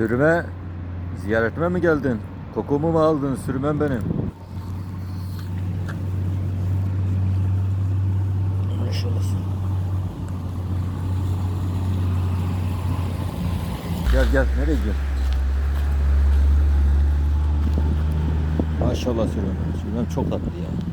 Sürüme ziyaretime mi geldin? Kokumu mu aldın sürümem benim? Maşallah. Gel gel nereye gidiyorsun? Maşallah sürümem. Sürümem çok tatlı ya.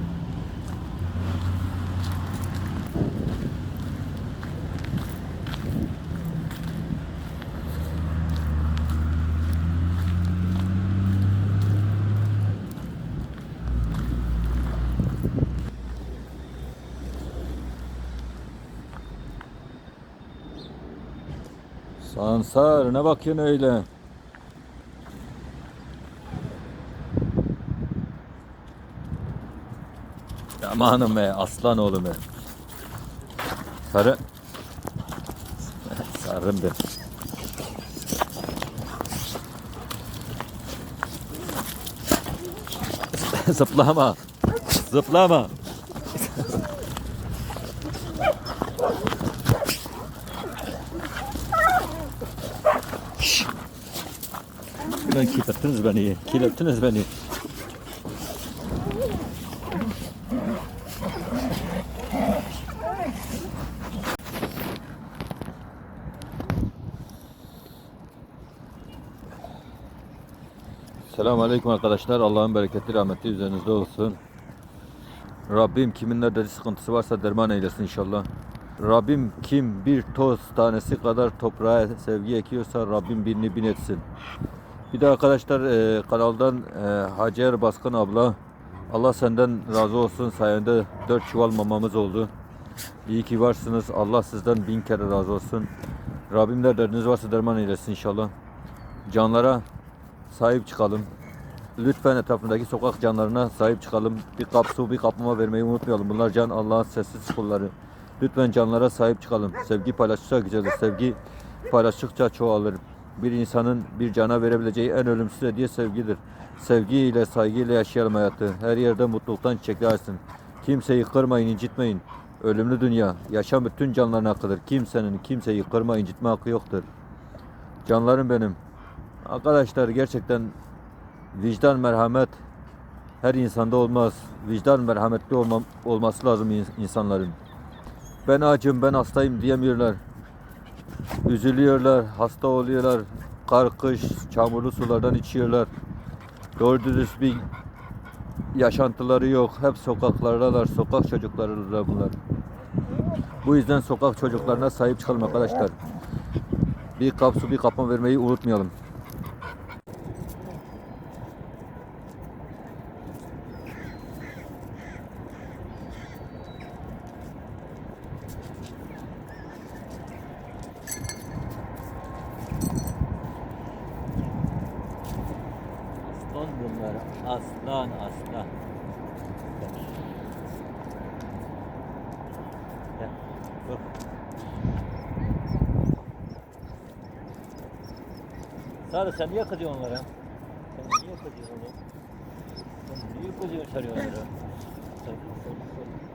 Sansar ne bakıyorsun öyle? Amanım be aslan oğlum be. Sarı. Sarım be. Zıplama. Zıplama. Ulan kirlettiniz beni. Kirlettiniz beni. Selamun Aleyküm arkadaşlar. Allah'ın bereketi rahmeti üzerinizde olsun. Rabbim kimin nerede sıkıntısı varsa derman eylesin inşallah. Rabbim kim bir toz tanesi kadar toprağa sevgi ekiyorsa Rabbim birini bin etsin. Bir de arkadaşlar e, kanaldan e, Hacer Baskın abla Allah senden razı olsun sayende 4 çuval mamamız oldu. İyi ki varsınız. Allah sizden bin kere razı olsun. Rabbim de derdiniz varsa derman eylesin inşallah. Canlara sahip çıkalım. Lütfen etrafındaki sokak canlarına sahip çıkalım. Bir kap su, bir kap mama vermeyi unutmayalım. Bunlar can Allah'ın sessiz kulları. Lütfen canlara sahip çıkalım. Sevgi paylaştıkça güzeldir. Sevgi paylaştıkça çoğalır. Bir insanın bir cana verebileceği en ölümsüz hediye sevgidir. Sevgiyle, saygıyla yaşayalım hayatı. Her yerde mutluluktan çiçekler açsın. Kimseyi kırmayın, incitmeyin. Ölümlü dünya. Yaşam bütün canların hakkıdır. Kimsenin kimseyi kırma, incitme hakkı yoktur. Canlarım benim. Arkadaşlar gerçekten vicdan, merhamet her insanda olmaz. Vicdan, merhametli olma, olması lazım in- insanların. Ben acım, ben hastayım diyemiyorlar. Üzülüyorlar, hasta oluyorlar. Kar, kış, çamurlu sulardan içiyorlar. Doğru dürüst bir yaşantıları yok. Hep sokaklardalar. Sokak çocuklarılar bunlar. Bu yüzden sokak çocuklarına sahip çıkalım arkadaşlar. Bir kap su, bir kapma vermeyi unutmayalım. Aslan bunlar. Aslan aslan. Gel. Dur. Sarı sen niye kızıyorsun onlara? Sen niye kızıyorsun oğlum? Sen niye kızıyorsun sarı onlara? Sarı, sarı, sarı,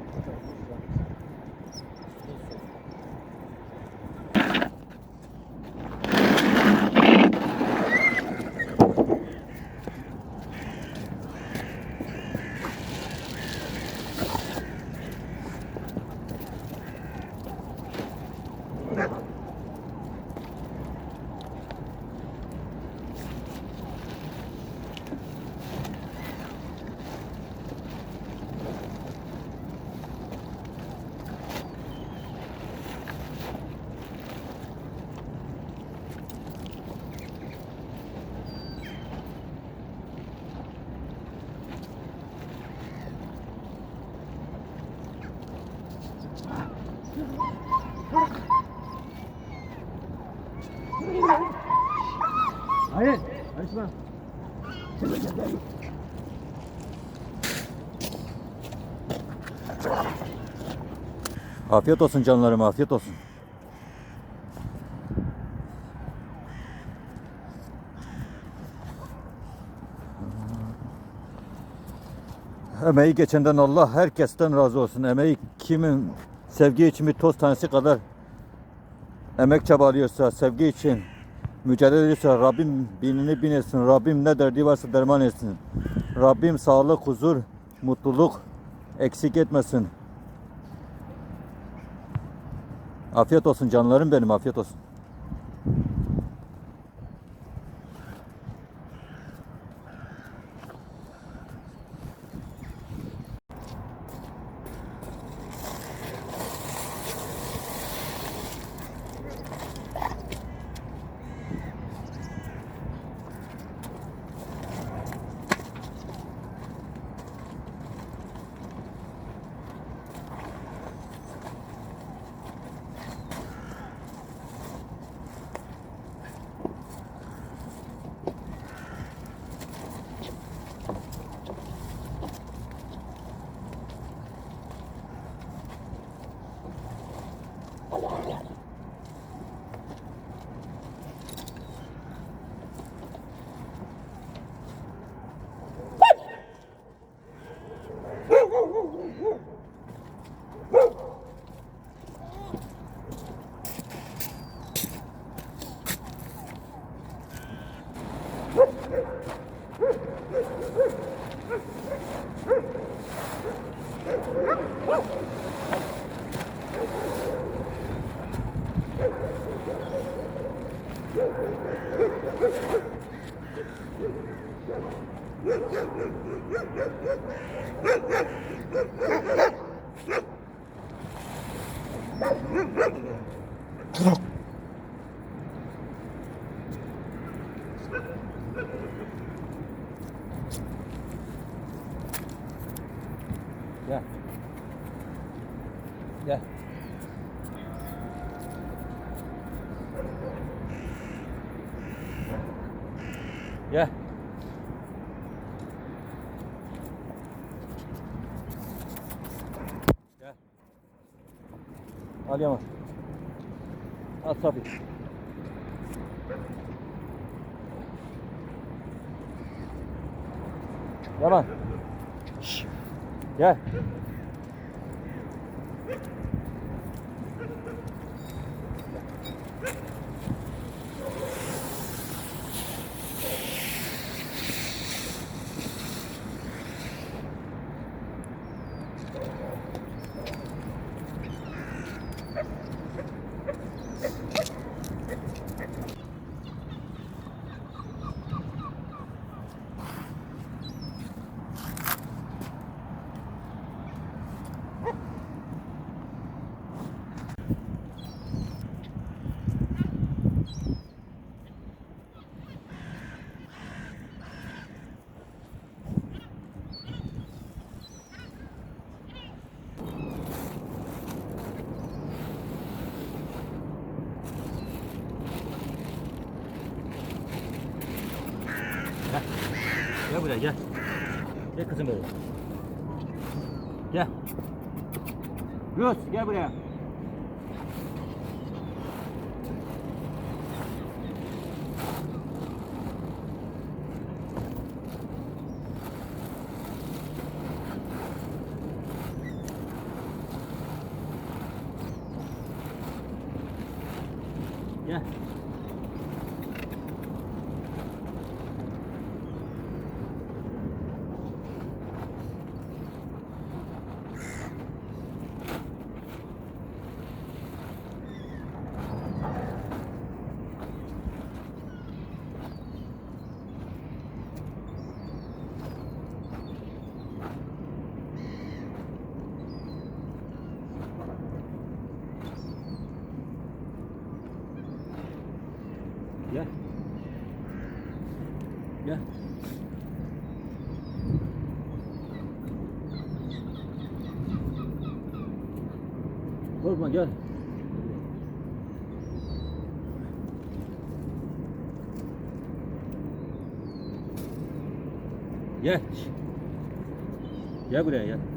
Afiyet olsun canlarım, afiyet olsun. Emeği geçenden Allah herkesten razı olsun. Emeği kimin sevgi için bir toz tanesi kadar emek çabalıyorsa, sevgi için Mücadele ediyorsa Rabbim binini bin etsin. Rabbim ne derdi varsa derman etsin. Rabbim sağlık, huzur, mutluluk eksik etmesin. Afiyet olsun canlarım benim afiyet olsun. Gel. Gel. Gel. Gel. Al Yaman. Al Safi. Yaman. Şşş. Gel. Gel buraya gel. Gel kızım böyle. Gel. Yunus gel buraya. Gel. Gel. Gel. Korkma gel. Gel. Gel buraya gel.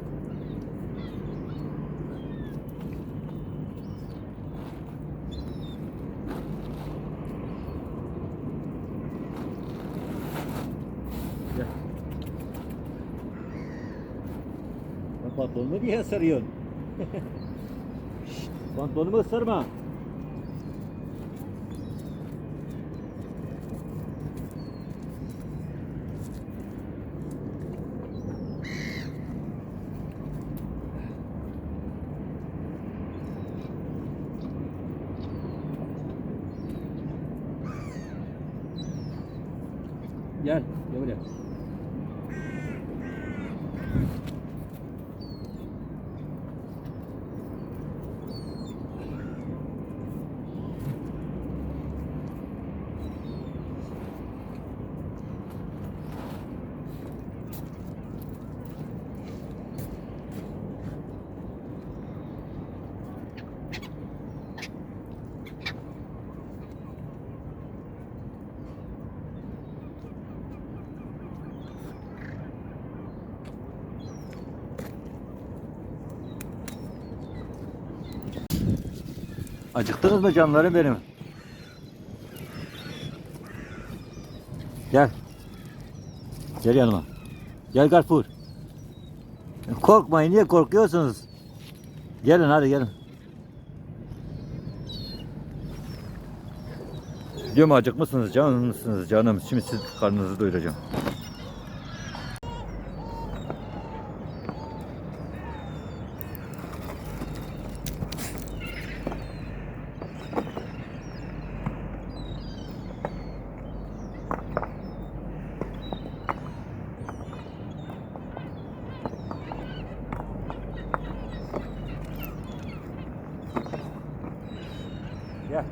Gel. Pantolonumu niye sarıyorsun? Şşt, Pantolonumu ısırma. Gel. Gel buraya. Acıktınız mı canlarım benim? Gel. Gel yanıma. Gel Garfur. Korkmayın niye korkuyorsunuz? Gelin hadi gelin. Diyorum acıkmışsınız canımsınız canım. Şimdi siz karnınızı doyuracağım. Gel.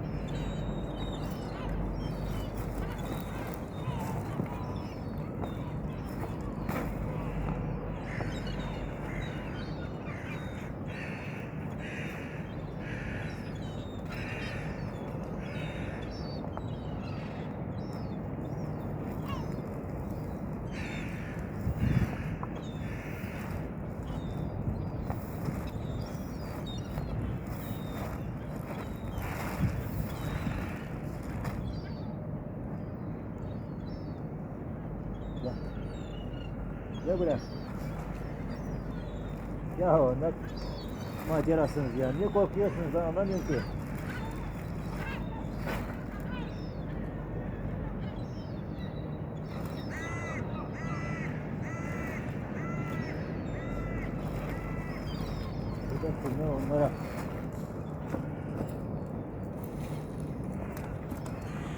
Gel buraya. Ya ne macerasınız ya. Niye korkuyorsunuz ben anlamıyorum ki. Burada kurma onlara.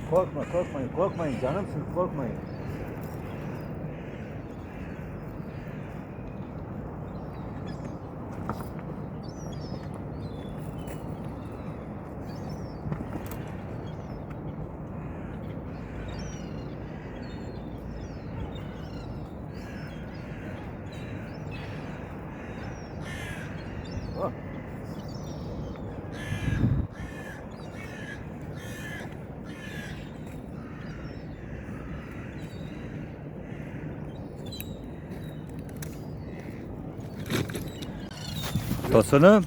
Korkma korkmayın korkmayın canımsınız korkmayın. Tosunum.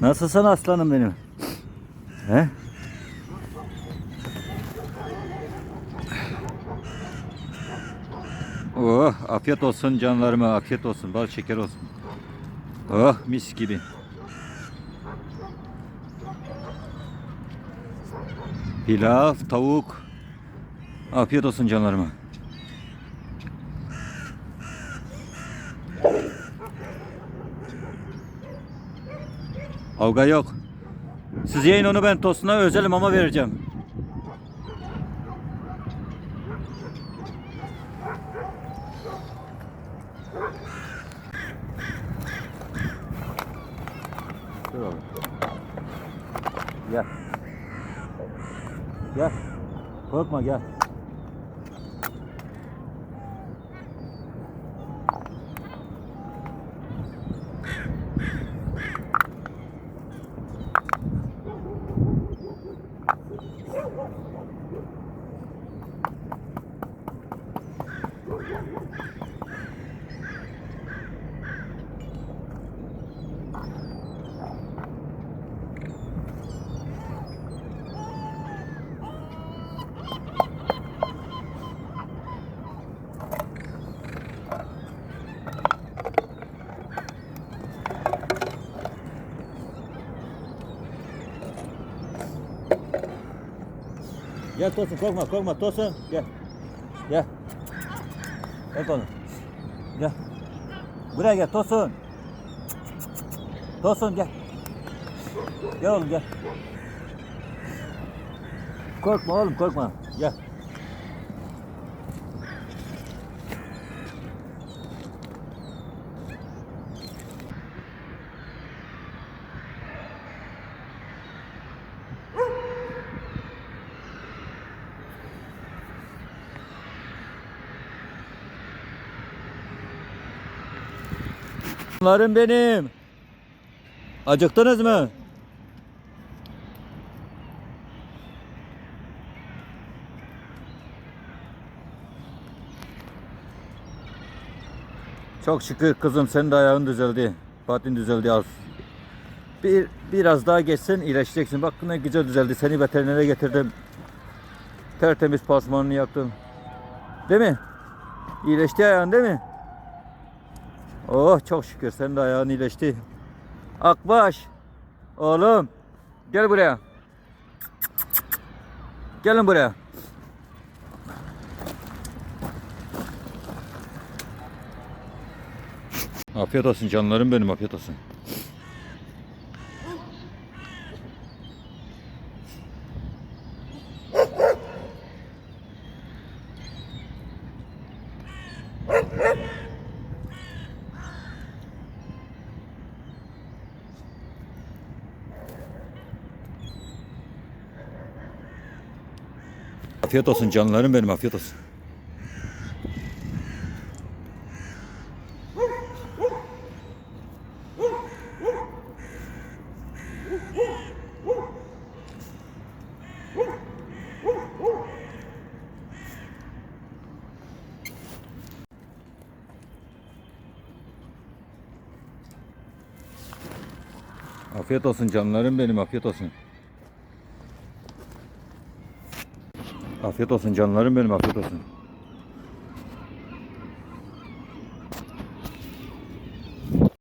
Nasılsın aslanım benim? He? Oh, afiyet olsun canlarıma, afiyet olsun, bal şeker olsun. Oh, mis gibi. Pilav, tavuk. Afiyet olsun canlarıma. Avga yok. Siz yiyin onu ben tostuna özel mama vereceğim. Gel. Gel. Korkma gel. Gel Tosun korkma korkma Tosun gel. Gel. Gel oğlum. Gel. Buraya gel Tosun. Tosun gel. Gel oğlum gel. Korkma oğlum korkma. Gel. Canlarım benim. Acıktınız mı? Çok şükür kızım senin de ayağın düzeldi. Patin düzeldi az. Bir, biraz daha geçsen iyileşeceksin. Bak ne güzel düzeldi. Seni veterinere getirdim. Tertemiz pasmanını yaptım. Değil mi? İyileşti ayağın değil mi? Oh çok şükür senin de ayağın iyileşti. Akbaş. Oğlum. Gel buraya. Gelin buraya. Afiyet olsun canlarım benim afiyet olsun. Afiyet olsun canlarım benim afiyet olsun. Afiyet olsun canlarım benim afiyet olsun. Afiyet olsun canlarım benim afiyet olsun.